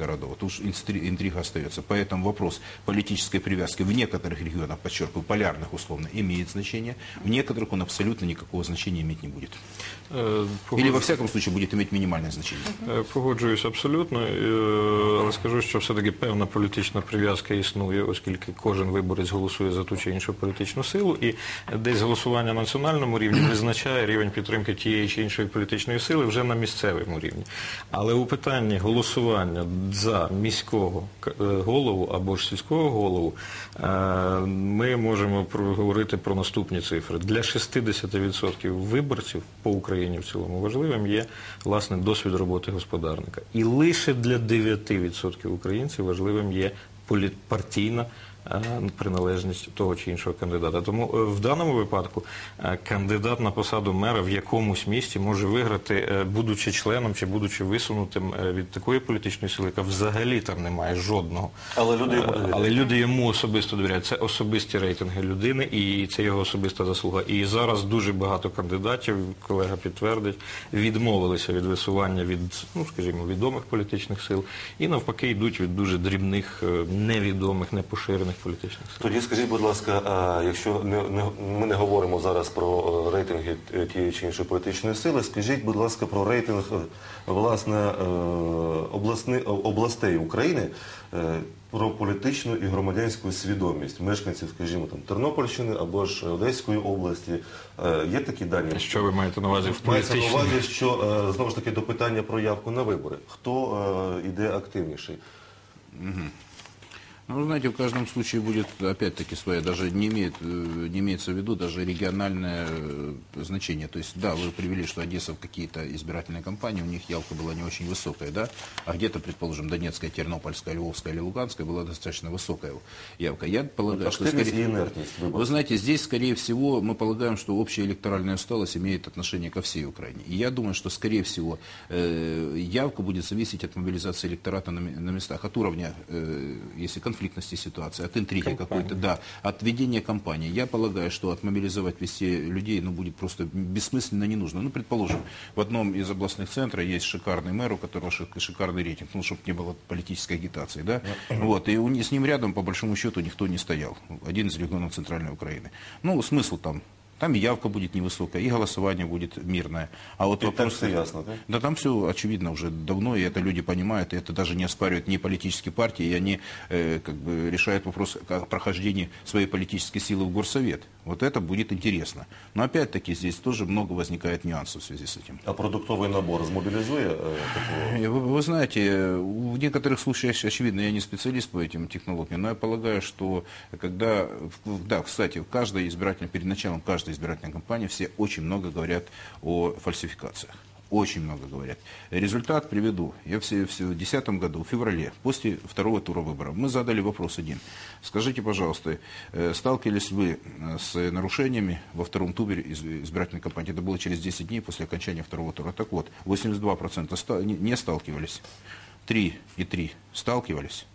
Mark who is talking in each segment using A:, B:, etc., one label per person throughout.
A: городов. Вот уж инстри- интрига остается. Поэтому вопрос политической привязки в некоторых регионах, подчеркиваю, полярных условно, имеет значение. В некоторых он абсолютно никакого значения иметь не будет.
B: Е,
A: Или
B: погоджу-
A: во всяком случае будет иметь минимальное значение.
B: Е, Погоджуюсь абсолютно, е, але скажу, що все-таки певна політична прив'язка існує, оскільки кожен виборець голосує за ту чи іншу політичну силу, і десь голосування на національному рівні визначає рівень підтримки тієї чи іншої політичної сили вже на місцевому рівні. Але у питанні голосування за міського е, голову або ж сільського голову е, ми можемо говорити про наступні цифри. Для 60% виборців по Україні в цілому важливим є власне досвід роботи господарника. І лише для 9% українців важливим є полі- партійна е, приналежність того чи іншого кандидата. Тому е, в даному випадку е, кандидат на посаду мера в якомусь місті може виграти, е, будучи членом чи будучи висунутим е, від такої політичної сили, яка взагалі там не має жодного.
C: Але люди йому
B: Е,
C: довіряють.
B: Але люди йому особисто довіряють. Це особисті рейтинги людини, і це його особиста заслуга. І зараз дуже багато кандидатів, колега підтвердить, відмовилися від висування від, ну скажімо, відомих політичних сил, і навпаки йдуть від дуже дрібних, е, невідомих, непоширених політичних сил.
C: Тоді скажіть, будь ласка, а якщо не, не, ми не говоримо зараз про е, рейтинги тієї чи іншої політичної сили, скажіть, будь ласка, про рейтинг е, власне е, обласни, областей України про політичну і громадянську свідомість мешканців, скажімо, там Тернопільщини або ж Одеської області. Є такі дані?
B: Що ви маєте на увазі в
C: Мається на увазі, що знову ж таки до питання про явку на вибори. Хто е, іде активніший?
A: Ну, знаете, в каждом случае будет, опять-таки, своя, даже не, имеет, э, не имеется в виду даже региональное э, значение. То есть, да, вы привели, что Одесса в какие-то избирательные кампании, у них явка была не очень высокая, да, а где-то, предположим, Донецкая, Тернопольская, Львовская или Луганская была достаточно высокая явка. Я полагаю, что
C: Активність
A: скорее...
C: і інертність
A: Вы
C: виборців.
A: знаете, здесь, скорее всего, мы полагаем, что общая электоральная усталость имеет отношение ко всей Украине. И я думаю, что, скорее всего, э, явка будет зависеть от мобилизации электората на, ме- на местах, от уровня, э, если конфликтности ситуации, от интриги какой-то, да, от ведения кампании. Я полагаю, что отмобилизовать вести людей, ну, будет просто бессмысленно, не нужно. Ну, предположим, в одном из областных центров есть шикарный мэр, у которого шик- шикарный рейтинг, ну, чтобы не было политической агитации, да, вот, и не- с ним рядом, по большому счету, никто не стоял. Один из регионов Центральной Украины. Ну, смысл там там и явка будет невысокая, и голосование будет мирное. А вот
C: И так
A: вопрос...
C: всё ясно, да?
A: Да там все очевидно уже давно, и это люди понимают, и это даже не оспаривают ни политические партии, и они э, как бы решают вопрос о прохождении своей политической силы в горсовет. Вот это будет интересно. Но опять-таки здесь тоже много возникает нюансов в связи с этим.
C: А продуктовий набор змобілізує е, такого?
A: Э, Вы, вы знаете, в некоторых случаях, очевидно, я не специалист по этим технологиям, но я полагаю, что когда, в- да, кстати, в каждой избирательной, перед началом каждой избирательной кампании все очень много говорят о фальсификациях. Очень много говорят. Результат приведу. Я в 2010 году, в феврале, после второго тура выборов, мы задали вопрос один. Скажите, пожалуйста, э, сталкивались вы э, с нарушениями во втором туре из- избирательной кампании? Это было через 10 дней после окончания второго тура. Так вот, 82% ста- не- сталкивались, 3,3 сталкивались.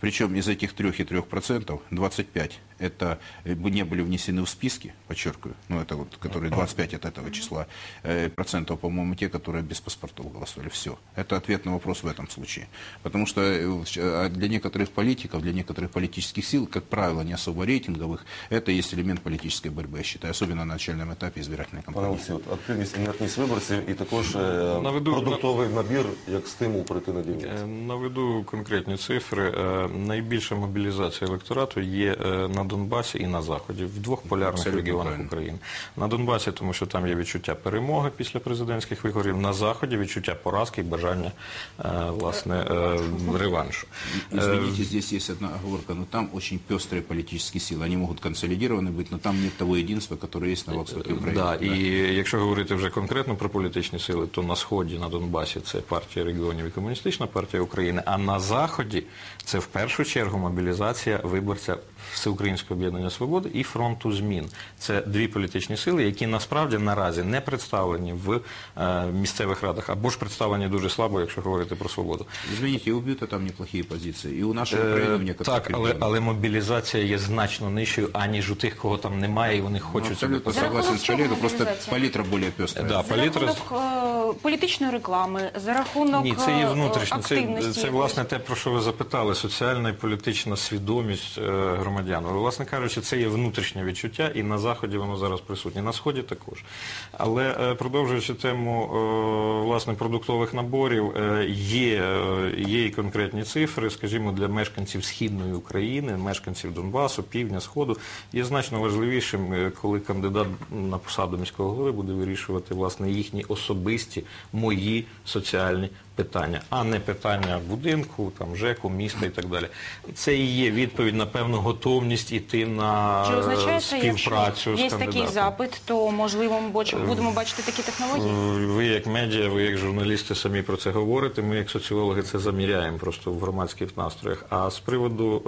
A: Причем из этих 3,3% 25 это э, бы не были внесены в списки, подчеркиваю, ну это вот, которые 25 от этого числа, э, процентов, по-моему, те, которые без паспортов голосовали. Все. Это ответ на вопрос в этом случае. Потому что э, а для некоторых политиков, для некоторых политических сил, как правило, не особо рейтинговых, это есть элемент политической борьбы, я считаю, особенно на начальном этапе избирательной
C: Пане
A: кампании.
C: Олексію, от активність інертність виборців і також е,
B: Наведу-
C: продуктовий набір як стимул прийти на дільницю.
B: Е, Наведу конкретні цифри. Е, Найбільша мобілізація електорату є е, на Донбасі і на Заході, в двох полярних
A: Абсолютно
B: регіонах
A: правильно.
B: України. На Донбасі, тому що там є відчуття перемоги після президентських виборів, на Заході відчуття поразки і бажання е, власне е, реваншу.
A: Извините, здесь есть одна оговорка, но там очень пестрые политические силы. Они могут консолидированы быть, но там нет того единства, которое есть на востоке Украины.
B: Да, і якщо говорити вже конкретно про політичні сили, то на сході, на Донбасі це партія регіонів і комуністична партія України. А на заході це в першу чергу мобілізація виборця всеукраїнського Всеукраїнського об'єднання свободи і фронту змін. Це дві політичні сили, які насправді наразі не представлені в е, місцевих радах, або ж представлені дуже слабо, якщо говорити про свободу.
A: Извините, и у Бьюта там неплохие позиции. И у
B: Е,
A: в
B: Так, але, але мобілізація є значно нижчою, аніж у тих, кого там немає, і вони
A: Ну,
B: хочуть
A: абсолютно согласен
D: рахунок
A: с просто палитра более пестрая.
B: Да,
D: За
B: палітра
D: рахунок е, політичної реклами, за рахунок
B: Ні, це є
D: е,
B: внутрішньо. Це, це власне те, про що ви запитали, соціальна і політична свідомість е, громадян. Власне кажучи, це є внутрішнє відчуття, і на заході воно зараз присутнє. На сході також. Але е, продовжуючи тему е, власне продуктових наборів, е, є, є і конкретні цифри, скажімо, для мешканців східної України, мешканців Донбасу, півдня, сходу, є значно важливішим, коли кандидат на посаду міського голови буде вирішувати власне їхні особисті, мої соціальні питання, а не питання будинку, там ЖЕКу, міста і так далі. Це і є відповідь на певну готовність іти на
D: Чи
B: е,
D: означає це,
B: співпрацю
D: якщо
B: з
D: є
B: кандидатом.
D: такий запит, то можливо ми боч- будемо бачити такі технології?
B: Е, Ви як медіа, ви як журналісти самі про це говорите. Ми як соціологи це заміряємо просто в громадських настроях. А з приводу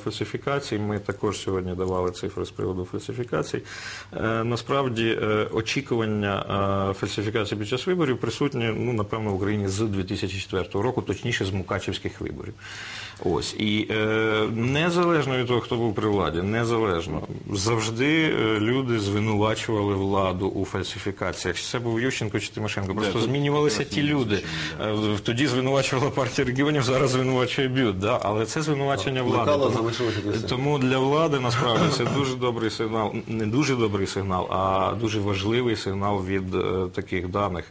B: е, фальсифікацій, ми також сьогодні давали цифри з приводу фальсифікацій. Е, насправді е, очікування е, фальсифікацій під час виборів присутні, ну напевно, в Україні з 2004 року, точніше з мукачівських виборів. Ось і е, незалежно від того, хто був при владі, незалежно завжди е, люди звинувачували владу у фальсифікаціях. Чи це був Ющенко чи Тимошенко? Просто
A: тут
B: змінювалися ті люди. Е, Тоді звинувачувала партія регіонів, зараз звинувачує бют. Да? Але це звинувачення влади. Тому-. Тому для влади насправді це дуже добрий сигнал, не дуже добрий сигнал, а дуже важливий сигнал від е, таких даних.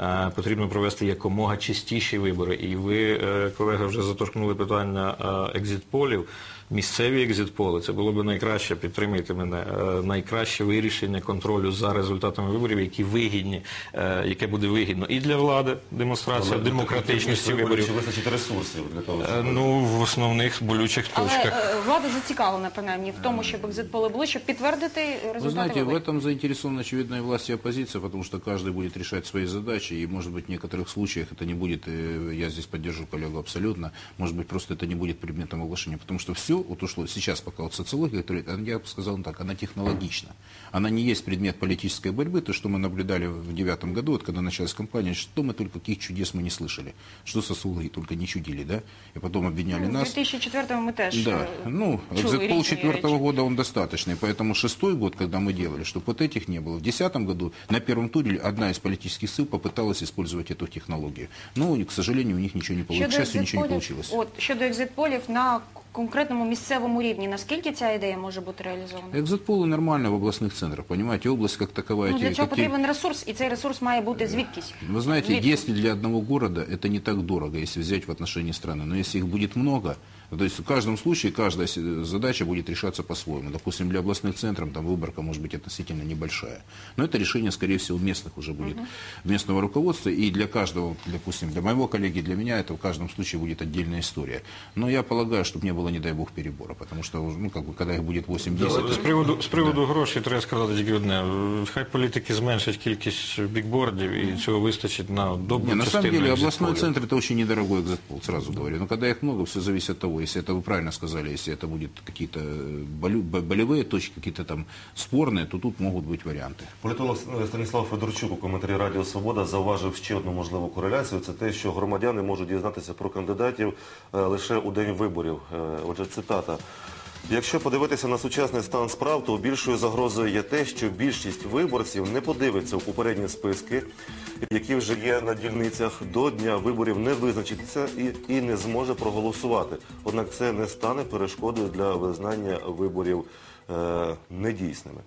B: Е, потрібно провести якомога чистіші вибори. І ви, е, колега, вже заторкнули питання е, екзитполів Місцеві екзитполи, це було б найкраще, підтримайте мене, е, найкраще вирішення контролю за результатами виборів, які вигідні, е, яке буде вигідно і для влади, демонстрація демократичності виборів.
C: Чи вистачить ресурсів для того,
B: Е,
C: щоб...
B: Ну, в основних болючих
D: Але
B: точках.
D: е, влада зацікавлена принаймні в тому, щоб екзитполи були, щоб підтвердити результати
A: Вы знаете, в
D: виборів.
A: этом заинтересована очевидно и власть и оппозиция, потому что каждый будет решать свои задачи, и, может быть, в некоторых случаях это не будет, э, я здесь поддержу коллегу абсолютно, может быть, просто это не будет предметом оглашения, потому что все вот ушло сейчас, пока вот социология, которая, она, я бы сказал так, она технологична. Она не есть предмет политической борьбы, то, что мы наблюдали в девятом году, вот когда началась кампания, что мы только, каких чудес мы не слышали, что социологи только не чудили, да, и потом обвиняли
D: Ну, в
A: нас.
D: 2004-му ми теж
A: Да,
D: е,
A: ну,
D: чули
A: экзитпол
D: різні
A: четвертого
D: речі.
A: года он достаточный, поэтому шестой год, когда мы делали, чтобы вот этих не было. В десятом году на первом туре одна из политических сил попыталась использовать эту технологию. Но, к сожалению, у них ничего не получилось, к счастью, ничего не получилось.
D: От щодо екзитполів на конкретному місцевому рівні, наскільки ця ідея може бути реалізована?
A: Экзитполы нормально в областных центрах, понимаете, область как таковая.
D: Ну, для
A: те-
D: цього
A: какие-
D: потрібен ресурс, і цей ресурс має бути звідкись.
A: Вы знаете,
D: Звідки?
A: если для одного города это не так дорого, если взять в отношении страны, но если их будет много, то есть в каждом случае каждая с- задача будет решаться по-своему. Допустим, для областных центров там выборка может быть относительно небольшая. Но это решение, скорее всего, местных уже будет, местного руководства. И для каждого, допустим, для моего коллеги, для меня это в каждом случае будет отдельная история. Но я полагаю, чтобы не было, не дай бог, перебора. Потому что, ну, как бы, когда их будет 8-10...
B: З приводу, з приводу грошей треба сказати тільки одне. Хай політики зменшать кількість бікбордів і цього вистачить на добру
A: Не, на самом
B: частину
A: деле, областной
B: екзитполів.
A: центр это очень недорогой экзитпол, сразу говорю. Но когда их много, все зависит от того, если это вы правильно сказали, если это будут какие-то э, болю- бо- болевые точки, какие-то там спорные, то тут могут быть варианты.
C: Політолог е, Станіслав Федорчук у коментарі Радіо Свобода зауважив ще одну можливу кореляцію. Це те, що громадяни можуть дізнатися про кандидатів е, лише у день виборів. Е, Отже, цитата. Якщо подивитися на сучасний стан справ, то більшою загрозою є те, що більшість виборців не подивиться у попередні списки, які вже є на дільницях до дня виборів, не визначиться і, і не зможе проголосувати. Однак це не стане перешкодою для визнання виборів е, недійсними.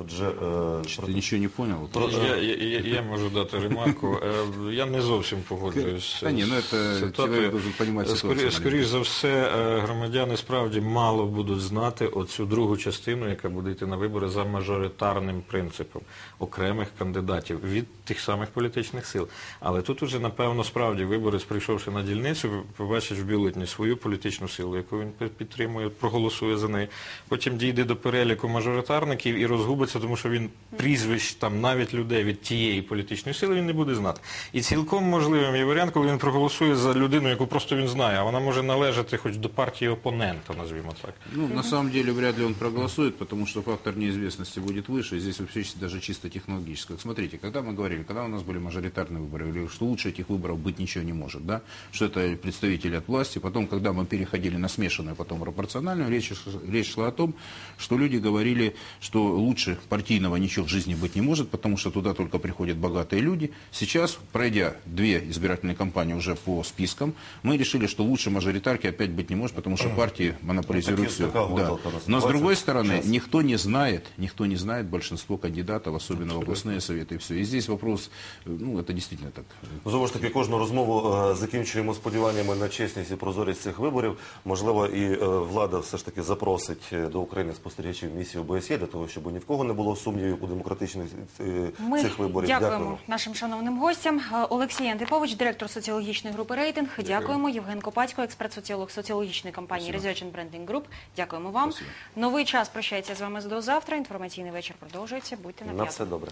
C: Отже, е,
A: Ты ничего не понял?
B: Я, я, я, я можу дати ремарку. Е, Я не зовсім погоджуюсь.
A: Та ні, ну,
B: з
A: це
B: цитатою.
A: чоловік дуже ситуацію,
B: Скоріш за все, е, громадяни справді мало будуть знати оцю другу частину, яка буде йти на вибори за мажоритарним принципом окремих кандидатів від тих самих політичних сил. Але тут уже, напевно, справді виборець, прийшовши на дільницю, побачить в бюлетні свою політичну силу, яку він підтримує, проголосує за неї. Потім дійде до переліку мажоритарників і розгубиться робиться, тому що він прізвищ там навіть людей від тієї політичної сили він не буде знати. І цілком можливим є варіант, коли він проголосує за людину, яку просто він знає, а вона може належати хоч до партії опонента, назвімо так.
A: Ну, на самом деле, вряд ли он проголосует, потому что фактор неизвестности будет выше. И здесь вообще даже чисто технологически. Вот Смотрите, когда мы говорили, когда у нас были мажоритарные выборы, говорили, что лучше этих выборов быть ничего не может, да? Что это представители от власти. Потом, когда мы переходили на смешанную, потом пропорциональную, речь, ш- речь шла о том, что люди говорили, что лучше партийного ничего в жизни быть не может, потому что туда только приходят богатые люди. Сейчас, пройдя две избирательные кампании уже по спискам, мы решили, что лучше мажоритарки опять быть не может, потому что партии монополизируют
C: Так,
A: все.
C: есть такая
A: Да.
C: гойдалка у нас
A: Но с
C: называется.
A: другой стороны,
C: Сейчас.
A: никто не знает, никто не знает большинство кандидатов, особенно в областные советы и все. И здесь вопрос, э, ну, это действительно так.
C: Знову ж таки, кожну розмову е, закінчуємо сподіваннями на чесність і прозорість цих виборів. Можливо, і е, влада все ж таки запросить е, до України спостерігачів місію ОБСЄ для того, щоб ні в кого Не було сумнівів у демократичності е,
D: Ми
C: цих виборів.
D: дякуємо нашим шановним гостям. Е, Олексій Антипович, директор соціологічної групи рейтинг. Дякуємо. Євген Копатько, експерт-соціолог соціологічної компанії and Branding Group. Дякуємо вам.
A: Спасибо.
D: Новий час прощається з вами до завтра. Інформаційний вечір продовжується. Будьте на
C: На все добре.